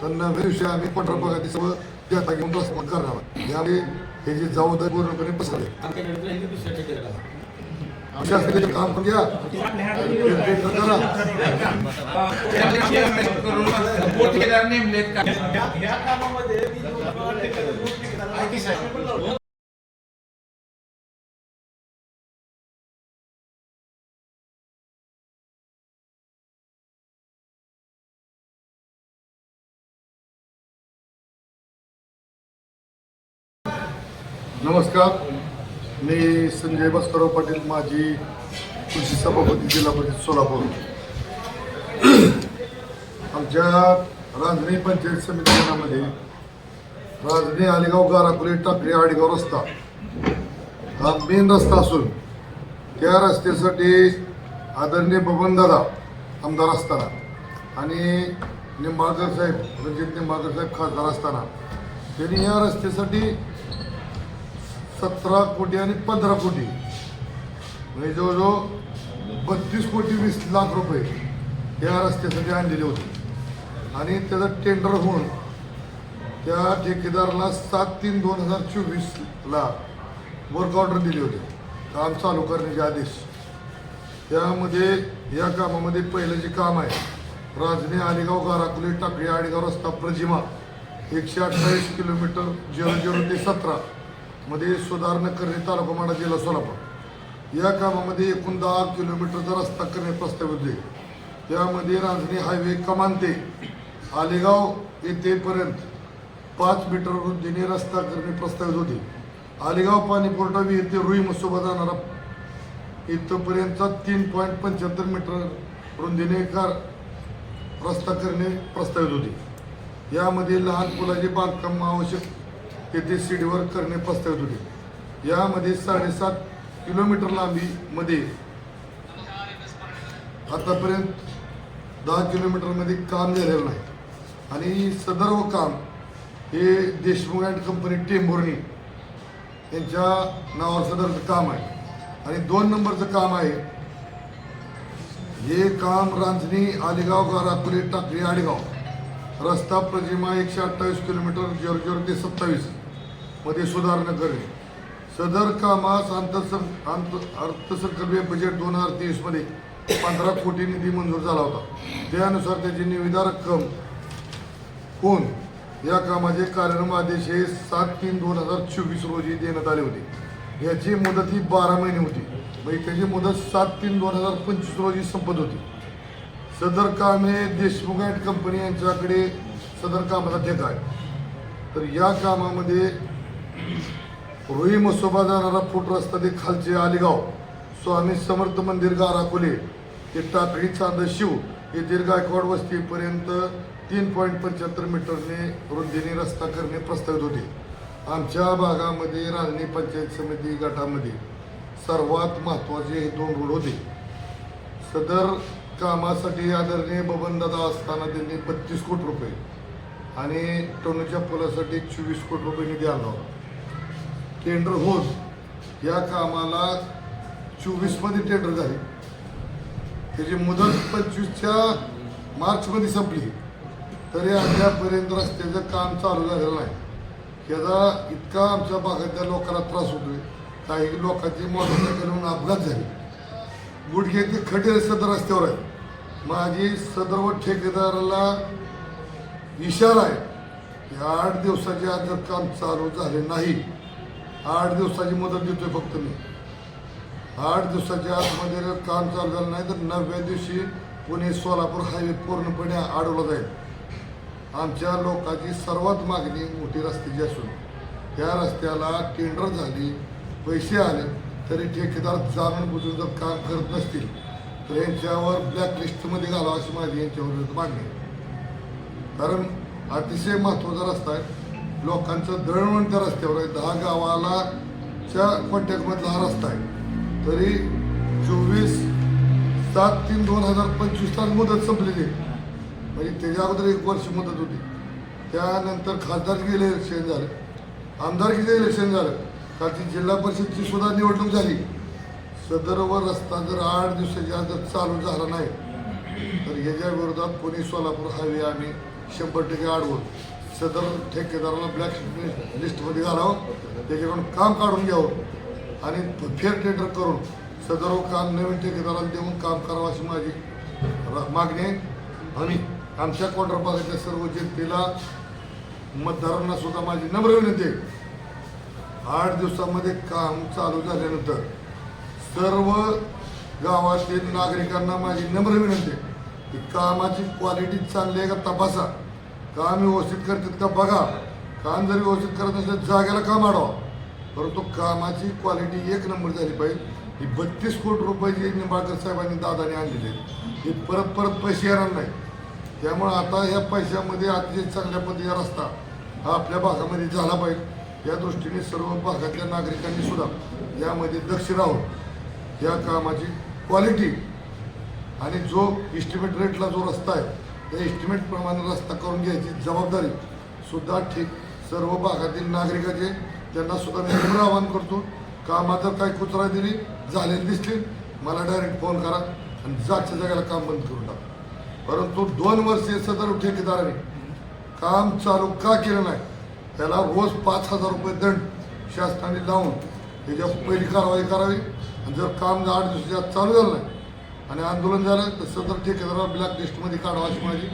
त्यांना विषय आम्ही पंधरा पगार सर्व देता घेऊन रस्ता करणार यावेळी हे जे जबाबदारी पूर्णपणे पसरले शासनाचे काम पण घ्या करा नमस्कार. मी संजय भास्करराव पाटील माजी कृषी सभापती जिल्हा परिषद सोलापूर. आमच्या रांजणी पंचायत समितीमध्ये रांजणी आलेगाव गारापुरी टाकळी आडेगाव रस्ता हा मेन रस्ता असून त्या रस्त्यासाठी आदरणीय बबनदादा आमदार असताना आणि निंबाळकर साहेब रणजित निंबाळकर साहेब खासदार असताना त्यांनी या रस्त्यासाठी सतरा कोटी आणि पंधरा कोटी. म्हणजे जवळजवळ बत्तीस कोटी वीस लाख रुपये या रस्त्यासाठी आणलेले होते. आणि त्याचं टेंडर होऊन त्या ठेकेदाराला सात तीन दोन हजार चोवीसला वर्क ऑर्डर दिली होती. काम चालू करण्याचे आदेश. त्यामध्ये या कामामध्ये पहिलं जे काम आहे राजने आलेगाव गाराकुले टाकळी आडेगाव रस्ता प्रजिमा एकशे अठ्ठावीस किलोमीटर झिरो झिरो ते सतरा. मध्ये सुधारणा करणे तालुका माडा जिल्हा सोलापूर. या कामामध्ये एकूण दहा किलोमीटरचा रस्ता करणे प्रस्तावित होते. त्यामध्ये रांजणी हायवे कमान ते आलेगाव येथेपर्यंत पाच मीटर रुंदीने रस्ता करणे प्रस्तावित होते. आलेगाव पाणी पुरवठा येथे रुई मसोबा जाणारा इथंपर्यंतचा तीन पॉईंट पंच्याहत्तर मीटर रुंदीने कार रस्ता करणे प्रस्तावित होते. यामध्ये लहान पुलाचे बांधकाम आवश्यक तेथे सीडीवर करणे प्रस्तावित होते. यामध्ये साडेसात किलोमीटर लांबीमध्ये आतापर्यंत दहा किलोमीटरमध्ये काम झालेलं नाही. आणि सदर्व काम हे देशमुख अँड कंपनी टेंभोर्णी यांच्या नावावर सदरचं काम आहे. आणि दोन नंबरचं काम आहे हे काम रांजणी आलेगाव गारापुरी टाकळी आडेगाव. रस्ता प्रजिमा एकशे अठ्ठावीस किलोमीटर झिरो ते सत्तावीस. मध्ये सुधारणा करणे सदर कामास आंतरसं आंत अर्थसंकल्पीय बजेट दोन हजार तेवीसमध्ये पंधरा कोटी निधी मंजूर झाला होता. त्यानुसार त्याची निविदा रक्कम होऊन या कामाचे कार्यक्रम आदेश हे सात तीन दोन हजार चोवीस रोजी देण्यात आले होते. याची मुदत ही बारा महिने होती. म्हणजे त्याची मुदत सात तीन दोन हजार पंचवीस रोजी संपत होती. सदर काम हे देशमुख अँड कंपनी यांच्याकडे सदर कामाचा ठेका आहे. तर या कामामध्ये रुई मसोबा जाणारा फूट रस्ता ते खालचे आलेगाव स्वामी समर्थ मंदिर गाराकोले ते टाकळी चांद शिव येथील गायकवाड वस्तीपर्यंत तीन पॉईंट पंच्याहत्तर मीटरने रुंदीने रस्ता करणे प्रस्तावित होते. आमच्या भागामध्ये राजनी पंचायत समिती गटामध्ये सर्वात महत्त्वाचे हे दोन रोड होते. सदर कामासाठी आदरणीय बबनदादा असताना त्यांनी बत्तीस कोटी रुपये आणि टोनूच्या पुलासाठी चोवीस कोटी रुपये निधी आणला होता. टेंडर होऊन या कामाला चोवीसमध्ये टेंडर झाले. त्याची मुदत पंचवीसच्या मार्चमध्ये संपली. तरी अद्यापर्यंत रस्त्याचं काम चालू झालेलं नाही. याचा इतका आमच्या भागातल्या लोकांना त्रास होतोय. काही लोकांची मोटरसायकलहून अपघात झाले. गुडघे ते खडे सदर रस्त्यावर आहे माझी सदर्व ठेकेदाराला इशारा आहे. की आठ दिवसाच्या आत जर काम चालू झाले नाही. आठ दिवसाची मुदत देतोय फक्त मी. आठ दिवसाच्या आतमध्ये जर काम चालू झालं नाही तर नवव्या दिवशी पुणे सोलापूर हायवे पूर्णपणे अडवला जाईल. आमच्या लोकांची सर्वात मागणी मोठी रस्त्याची असून त्या रस्त्याला टेंडर झाली पैसे आले तरी ठेकेदार जाणून बुजून जर काम करत नसतील तर यांच्यावर ब्लॅक लिस्टमध्ये घालावं अशी माझी यांच्यावर मागणी कारण अतिशय महत्त्वाचा रस्ता आहे. लोकांचं दळणवण त्या रस्त्यावर आहे दहा गावाला च्या कॉन्टॅक्टमधला हा रस्ता आहे. तरी चोवीस सात तीन दोन हजार पंचवीस तास मुदत संपलेली आहे. म्हणजे त्याच्या अगोदर एक वर्ष मुदत होती. त्यानंतर खासदारकीचं इलेक्शन झालं. आमदारकीचं इलेक्शन झालं. कारण जिल्हा परिषदची सुद्धा निवडणूक झाली. सदर व रस्ता जर आठ दिवसाच्या जर चालू झाला नाही तर याच्या विरोधात पुणे सोलापूर हायवे आम्ही शंभर टक्के आडवतो सदर ठेकेदाराला ब्लॅक लिस्टमध्ये घालावं. त्याच्याकडून काम काढून घ्यावं. आणि फेअर टेंडर करून सदर काम नवीन ठेकेदाराला देऊन काम करावं अशी माझी मागणी आहे. आणि आमच्या क्वार्टर भागाच्या सर्व जनतेला मतदारांना सुद्धा माझी नम्र विनंती आठ दिवसामध्ये काम चालू झाल्यानंतर सर्व गावातील नागरिकांना माझी नम्र विनंती की कामाची क्वालिटी चांगली आहे का तपासा. काम व्यवस्थित करतात का बघा. काम जर व्यवस्थित करत नसेल जागेला काम अडवा परंतु कामाची क्वालिटी एक नंबर झाली पाहिजे. ही बत्तीस कोटी रुपये जी निंबाळकर साहेबांनी दादाने आणलेले आहेत, हे परत परत पैसे येणार नाही त्यामुळं आता या पैशामध्ये अतिशय चांगल्या पद्धतीचा रस्ता हा आपल्या भागामध्ये झाला पाहिजे. या दृष्टीने सर्व भागातल्या नागरिकांनी सुद्धा यामध्ये दक्ष राहून या कामाची क्वालिटी आणि जो इस्टिमेट रेटला जो रस्ता आहे म्हणजे त्या एस्टिमेटप्रमाणे रस्ता करून घ्यायची जबाबदारी सुद्धा ठीक सर्व भागातील नागरिकाचे त्यांना सुद्धा नम्र आवाहन करतो कामाचा काय काही कुचरा दिली झालेली दिसतील मला डायरेक्ट फोन करा आणि जागच्या जागेला काम बंद करून टाका. परंतु दोन वर्षे सदर ठेकेदाराने काम चालू का केलं नाही त्याला रोज पाच हजार रुपये दंड शासनाने लावून त्याच्या पहिली कारवाई करावी. आणि जर काम आठ दिवसाच्या चालू झालं नाही आणि आंदोलन झालं तर सदर ठेकेदाराला ब्लॅक लिस्टमध्ये काढावा अशी माझी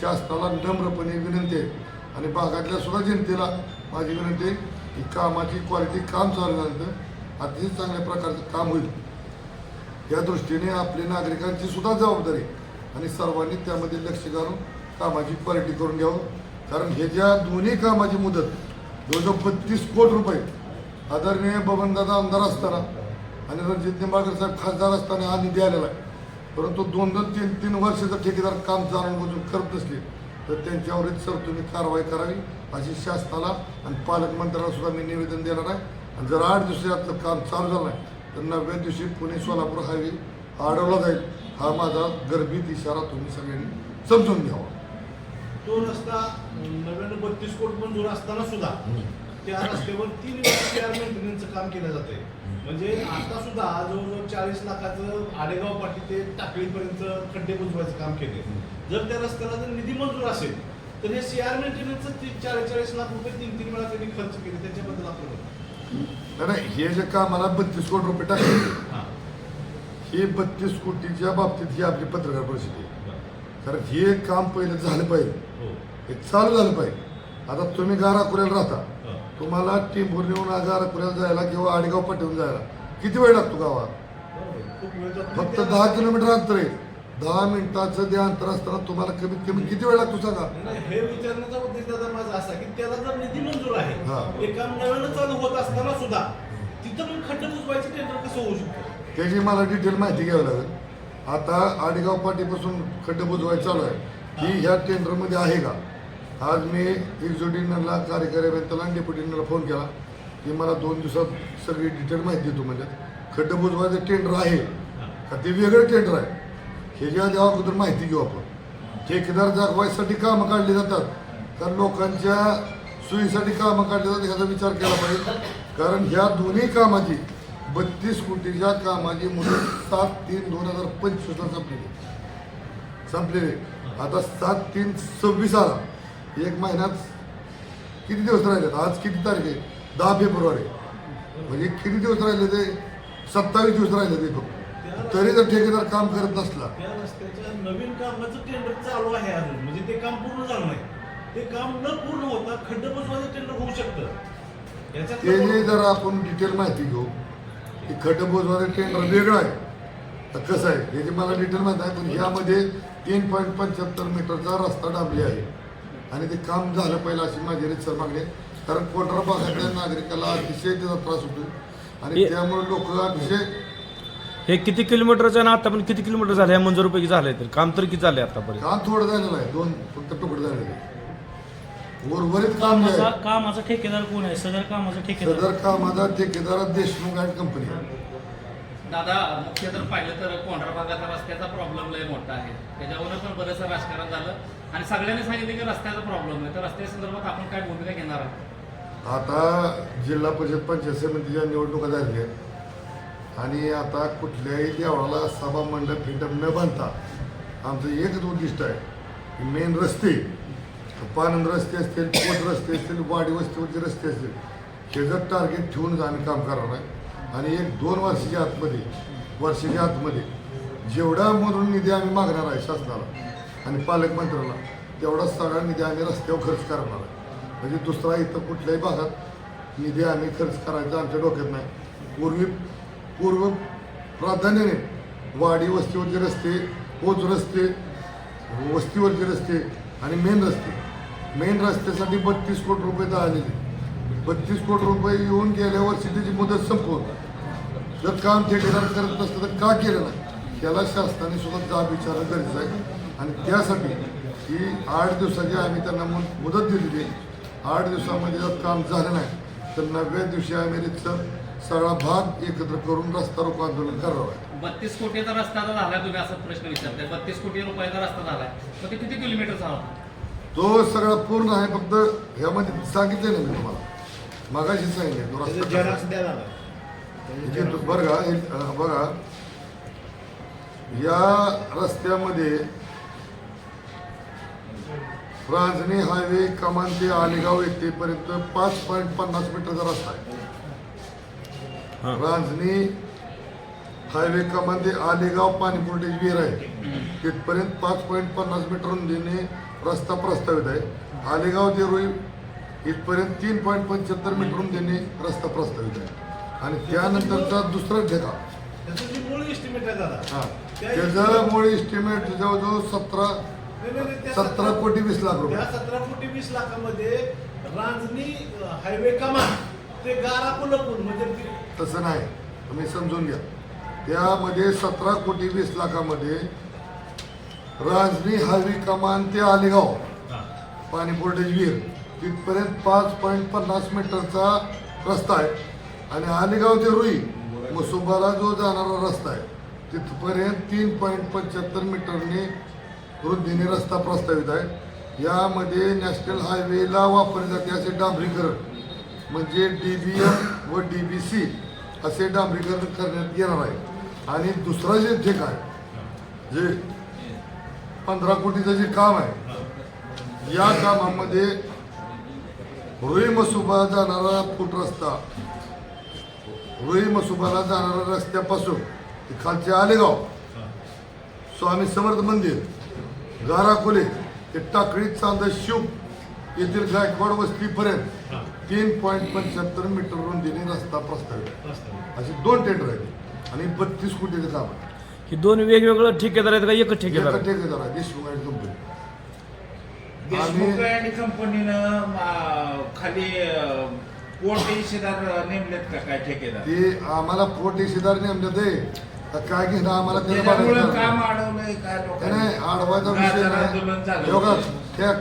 शासनाला नम्रपणे विनंती आहे. आणि भागातल्या सुद्धा जनतेला माझी विनंती आहे की कामाची क्वालिटी काम चालू झाल्यानंतर अतिशय चांगल्या प्रकारचं काम होईल. या दृष्टीने आपली नागरिकांची सुद्धा जबाबदारी आणि सर्वांनी त्यामध्ये लक्ष घालून कामाची क्वालिटी करून घ्यावं. कारण हे ज्या दोन्ही कामाची मुदत जवळजवळ बत्तीस कोटी रुपये आदरणीय बबनदादा आमदार असताना आणि रणजित निंबाळकर साहेब खासदार असताना हा निधी आलेला आहे परंतु दोन दोन तीन तीन वर्ष जर ठेकेदार काम जाणून बुजून करत नसले तर त्यांच्यावरच सर तुम्ही कारवाई करावी अशी शासनाला आणि पालकमंत्र्याला सुद्धा मी निवेदन देणार आहे. आणि जर आठ दिवसात जर काम चालू झालं नाही तर नवव्या दिवशी पुणे सोलापूर हायवे अडवला जाईल. हा माझा गर्भित इशारा तुम्ही सगळ्यांनी समजून घ्यावा. तो रस्ता नव्याण्णव बत्तीस कोट मंजूर असताना सुद्धा त्या रस्त्यावर तीन मेंटेनन्सचं काम केलं जाते म्हणजे आता सुद्धा जवळजवळ चाळीस लाखाचं आडेगाव पाटी ते टाकळीपर्यंत खड्डे बुजवायचं काम केले जर त्या रस्त्याला जर निधी मंजूर असेल तर हे सीआर मेंटेनन्सचं चाळीस चाळीस लाख रुपये तीन तीन वेळा त्यांनी खर्च केले त्याच्याबद्दल आपलं. नाही हे जे कामाला बत्तीस कोटी रुपये टाकले हां. बत्तीस कोटीच्या बाबतीत ही आपली पत्रकार परिषद आहे. कारण हे काम पहिलं झालं पाहिजे. हो. हे चालू झालं पाहिजे. आता तुम्ही गाराखुऱ्याला राहता. हां. तुम्हाला टेंभूर नेऊन गाराखुऱ्याला जायला किंवा आडगाव पाठवून जायला किती वेळ लागतो गावात. फक्त दहा किलोमीटर अंतर आहे. दहा मिनिटाचं ते अंतर असताना तुम्हाला कमीत कमी किती वेळ लागतो सांगा? हे विचारण्याचा उद्देश दादा माझा असा की त्याला जर निधी मंजूर. आहे हे. काम नव्यानं चालू होत असताना सुद्धा तिथं पण खड्डे बुजवायचे टेंडर कसं होऊ शकतं? त्याची मला डिटेल माहिती घ्यावी लागेल. आता आडगाव पाटीपासून खड्डे बुजवायचं चालू आहे. ही ह्या टेंडरमध्ये आहे का? आज मी एक्झिक्युटिव्हला कार्यकारी अभियंत्याला आणि डेप्युटीला फोन केला. की मला दोन दिवसात सगळी डिटेल माहिती देतो म्हणजे. खड्डे बुजवायचं टेंडर आहे. का ते वेगळं टेंडर आहे. हे ज्या देवाबद्दल अगोदर माहिती घेऊ आपण. ठेकेदार जागवायसाठी कामं काढली जातात. तर लोकांच्या सोयीसाठी कामं काढली जातात ह्याचा विचार केला पाहिजे. कारण ह्या दोन्ही कामाची बत्तीस कोटीच्या कामाची मुदत सात तीन दोन हजार पंचवीसला संपलेली. संपलेली. आता सात तीन सव्वीस आला. एक महिन्यात किती दिवस राहिले आज किती तारीख आहे? दहा फेब्रुवारी म्हणजे किती दिवस राहिले ते? सत्तावीस दिवस राहिले ते फक्त. तरी जर ठेकेदार काम करत नसला. त्या रस्त्याच्या नवीन कामाचं टेंडर चालू आहे अजून. म्हणजे ते काम पूर्ण झालं नाही. ते काम न पूर्ण होता खड्डे बुजवायचं टेंडर होऊ शकतं. याच्यात ते जे जर आपण डिटेल माहिती घेऊ की खटबोजवारे टेंडर वेगळं आहे. तर कसं आहे? याची मला डिटेल माहिती आहे पण ह्यामध्ये तीन पॉईंट पंच्याहत्तर मीटरचा रस्ता डांबली आहे. आणि ते काम झालं पहिलं अशी माझी रितसर मागणी आहे. कारण कोटरा भागातल्या नागरिकाला अतिशय त्याचा त्रास होतो. आणि हे- त्यामुळे लोक अतिशय हे किती किलोमीटरचं आणि आता पण किती किलोमीटर झाले? या मंजुरीपैकी झाले तर. काम तर किती झाले आतापर्यंत? काम थोडं झालेलं आहे. दोन फक्त तुकडे झालेले उर्वरित काम आहे. कामाचा ठेकेदार कोण आहे? सदर कामाचा ठेकेदार. सदर कामाचा ठेकेदार देशमुख अँड कंपनी दादा मुख्य जर पाहिलं तर कोंढरा भागाचा रस्त्याचा प्रॉब्लेम लय मोठा आहे. त्याच्यावर पण बरंचसं राजकारण झालं. आणि सगळ्यांनी सांगितलं की रस्त्याचा प्रॉब्लेम आहे तर रस्त्या संदर्भात आपण काय भूमिका घेणार आहोत? आता जिल्हा परिषद पंचायत समितीच्या निवडणुका झाल्या. आहेत आणि आता कुठल्याही देवळाला सभा मंडप फिंडप न बांधता आमचं एकच उद्दिष्ट आहे. की मेन रस्ते पानंद रस्ते असतील पोट रस्ते असतील वाडी वस्तीवरचे रस्ते असतील हे जर टार्गेट ठेवून आम्ही काम करणार आहे आणि एक दोन वर्षाच्या आतमध्ये वर्षाच्या आतमध्ये जेवढा मधून निधी आम्ही मागणार आहे शासनाला आणि पालकमंत्र्याला तेवढा सगळा निधी आम्ही रस्त्यावर खर्च करणार आहे. म्हणजे दुसरा इथं कुठल्याही भागात निधी आम्ही खर्च करायचा आमच्या डोक्यात नाही. पूर्वी पूर्व प्राधान्याने वाडी वस्तीवरचे रस्ते पोच रस्ते वस्तीवरचे रस्ते आणि मेन रस्ते. मेन रस्त्यासाठी बत्तीस कोटी रुपये तर आलेले बत्तीस कोटी रुपये येऊन गेल्या वर्षी त्याची मुदत संपवून जर काम ठेकेदार करत नसतं तर का केलं नाही? त्याला शासनाने सुद्धा जाब विचारणं गरजेचं आहे. आणि त्यासाठी ही आठ दिवसाची आम्ही त्यांना मुदत दिलेली आहे. आठ दिवसामध्ये जर काम झालं नाही तर नवव्या दिवशी आम्ही रितसर सगळा भाग एकत्र करून रस्ता रोको आंदोलन करणार आहे. बत्तीस कोटीचा रस्ता झालाय तुम्ही असा प्रश्न विचारताय. बत्तीस कोटी रुपयाचा रस्ता झालाय. मग ते किती किलोमीटरचा होता तो सगळा पूर्ण आहे फक्त ह्यामध्ये सांगितलं ना मी तुम्हाला. मगाशी सांगितलं तो त्याचं रस्ता कसा झेरॉक्स आहे. द्या दादा इथे तू- बरं का हे, अं, बघा या रस्त्यामध्ये रांजणी हायवे कमान ते आलेगाव येथेपर्यंत पाच पॉईंट पन्नास मीटरचा रस्ता आहे हां रांजणी हायवे कमान ते आलेगाव पाणीपुरते विहीर आहे तिथपर्यंत पाच पॉईंट पन्नास मीटर रुंदीने रस्ता प्रस्तावित आहे आलेगाव ते रुई इथपर्यंत तीन पॉईंट पंच्याहत्तर मीटर रुंदीने रस्ता प्रस्तावित आहे आणि त्यानंतरचा दुसरा ठेका हा. त्याचं मूळ इस्टिमेट जवळजवळ सतरा सतरा कोटी वीस लाख रुपये. सतरा कोटी वीस लाखामध्ये रांजणी हायवे कमान ते गारा कोल्हापूर म्हणजे तसं नाही. तुम्ही समजून घ्या. त्यामध्ये सतरा कोटी वीस लाखामध्ये राजनी हायवे कमान ते आलेगाव पाणी विहीर. तिथपर्यंत पाच पॉईंट पन्नास मीटरचा रस्ता आहे. आणि आलेगाव ते रुई मसुबाला जो जाणारा रस्ता आहे तिथपर्यंत तीन पॉईंट पंच्याहत्तर मीटरने रुंदीने रस्ता प्रस्तावित आहे. यामध्ये नॅशनल हायवेला वापरले जाते असे डांबरीकरण. म्हणजे डी बी एम व डी बी सी असे डांबरीकरण करण्यात येणार आहे. आणि दुसरा जे ठीक आहे जे पंधरा कोटीचं जे काम आहे या कामामध्ये रुई मसुबा जाणारा फूट रस्ता. रुई मसुबाला जाणारा रस्त्यापासून ते खालचे आलेगाव. स्वामी समर्थ मंदिर गाराखोले ते टाकळी चांद शिव येथील गायकवाड वस्तीपर्यंत तीन पॉईंट पंच्याहत्तर मीटर रुंदीने रस्ता प्रस्तावित आहे. असे दोन टेंडर आहेत आणि बत्तीस कोटीचं काम आहे ही दोन वेगवेगळं ठेकेदार आहेत का? एकच ठेकेदार? ठेकेदार आहे देशमुख आणि कंपनी देशमुख आणि कंपनीनं खाली अं, पोट इशेदार नेमलेत का काय ठेकेदार? ते आम्हाला पोट इशेदार नेमलं ते तर काय घेणं आम्हाला त्याच्यामुळे काम. अडवलंय काय नाही, लोकांनी नाही आडवायचा विषय नाही. योगा त्या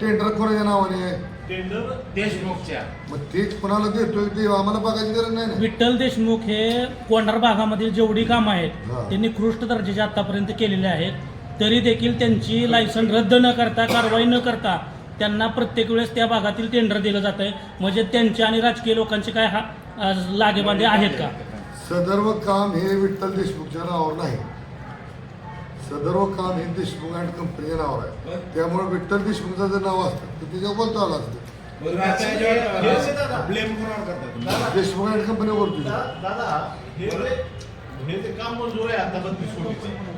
टेंडर कोणाच्या नावाने? आहे टेंडर देशमुखच्या. मग तेच कोणाला देतोय ते आम्हाला बघायची गरज नाही विठ्ठल देशमुख हे कोंढार भागामध्ये जेवढी कामं आहेत हा. त्यांनी निकृष्ट दर्जाचे आतापर्यंत केलेले आहेत. तरी देखील त्यांची लायसन रद्द न करता कारवाई न करता त्यांना प्रत्येक वेळेस त्या भागातील टेंडर दिलं जात आहे म्हणजे त्यांचे आणि राजकीय लोकांचे काय हा लागेबांधे आहेत का? सदर्व काम हे विठ्ठल देशमुखच्या नावावर नाही. सदर्व काम हे देशमुख अँड कंपनीच्या नावावर आहे. त्यामुळे विठ्ठल देशमुखचं जर नाव असतं तर त्याच्यावर बोलता आलं असतं. हे देशमुख अँड कंपनी बोलतो. दादा हे हे काम मंजूर आहे आता बत्तीस कोटीचं.